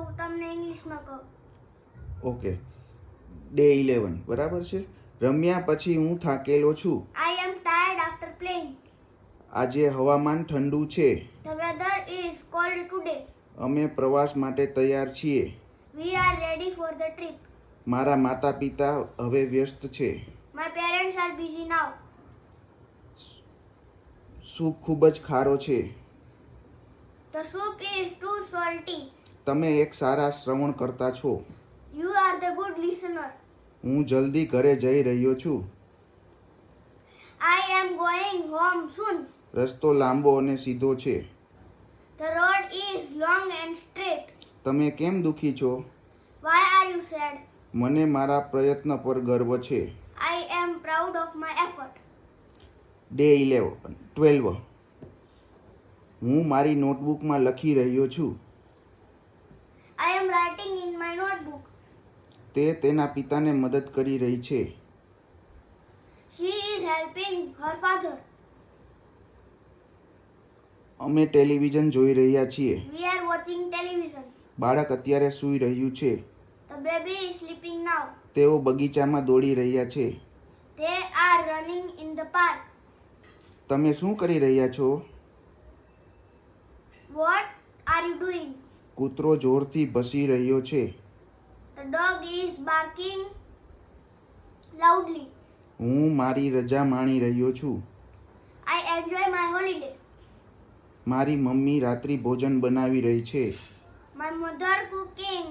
હું તમને ઇંગ્લિશમાં કહું. ઓકે ડે ઇલેવન બરાબર છે? રમ્યા પછી હું થાકેલો છું. I am tired after playing આજે હવામાન ઠંડુ છે. The weather is cold today અમે પ્રવાસ માટે તૈયાર છીએ. We are ready for the trip મારા માતા પિતા હવે વ્યસ્ત છે. My parents are busy now soup ખૂબ જ ખારો છે. The soup is too salty તમે એક સારા શ્રવણ કરતા છો. You are the good listener હું જલ્દી ઘરે જઈ રહ્યો છું. આઈ એમ ગોઈંગ હોમ સૂન રસ્તો લાંબો અને સીધો છે. The road is long and straight તમે કેમ દુખી છો? વાય આર યુ સેડ મને મારા પ્રયત્ન પર ગર્વ છે. I am proud of my effort day eleven twelve હું મારી નોટબુકમાં લખી રહ્યો છું I am writing in my notebook તે તેના પિતાને મદદ કરી રહી છે. She is helping her father અમે ટેલિવિઝન જોઈ રહ્યા છીએ. વી આર વોચિંગ ટેલિવિઝન બાળક અત્યારે સૂઈ રહ્યું છે. The baby is sleeping now તેઓ બગીચામાં દોડી રહ્યા છે. They are running in the park. તમે શું કરી રહ્યા છો? What are you doing? કૂતરો જોરથી ભસી રહ્યો છે. The dog is barking loudly. હું મારી રજા માણી રહ્યો છું I enjoy my holiday. મારી મમ્મી રાત્રિ ભોજન બનાવી રહી છે My mother cooking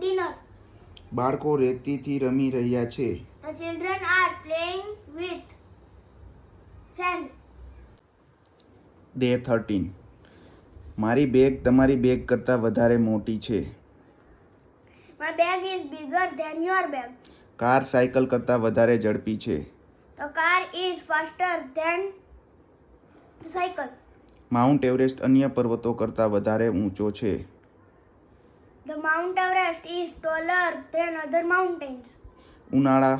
dinner. બાળકો રેતીથી રમી રહ્યા છે The children are playing with sand. Day thirteen મારી બેગ તમારી બેગ કરતાં વધારે મોટી છે My bag is bigger than your bag. Car cycle કરતાં વધારે ઝડપી છે The car is faster than the cycle. Mount Everest અન્ય પર્વતો કરતાં વધારે ઊંચો છે The Mount Everest is taller than other mountains. ઉનાળા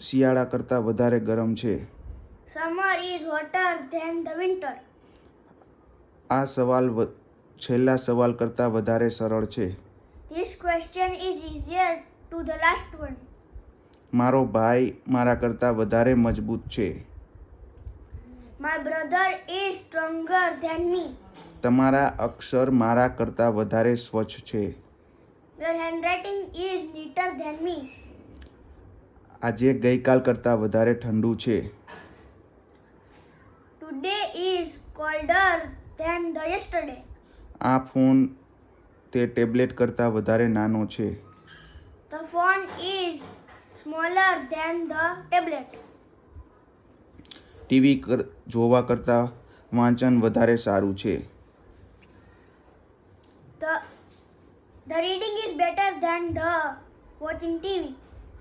શિયાળા કરતાં વધારે ગરમ છે Summer is hotter than the winter. આ સવાલ વ- છેલ્લા સવાલ કરતાં વધારે સરળ છે This question is easier to the last one. મારો ભાઈ મારા કરતાં વધારે મજબૂત છે My brother is stronger than me. તમારા અક્ષર મારા કરતાં વધારે સ્વચ્છ છે Your handwriting is neater than me. આજે ગઈકાલ કરતાં વધારે ઠંડુ છે Today is colder than the yesterday. આ ફોન તે ટેબ્લેટ કરતાં વધારે નાનો છે The phone is smaller than the tablet. TV જોવા કરતાં વાંચન વધારે સારું છે The the reading is better than the watching TV.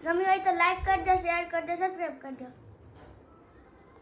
ગમ્યું હોય તો લાઈક કરજો શેર કરજો સબસ્ક્રાઈબ કરજો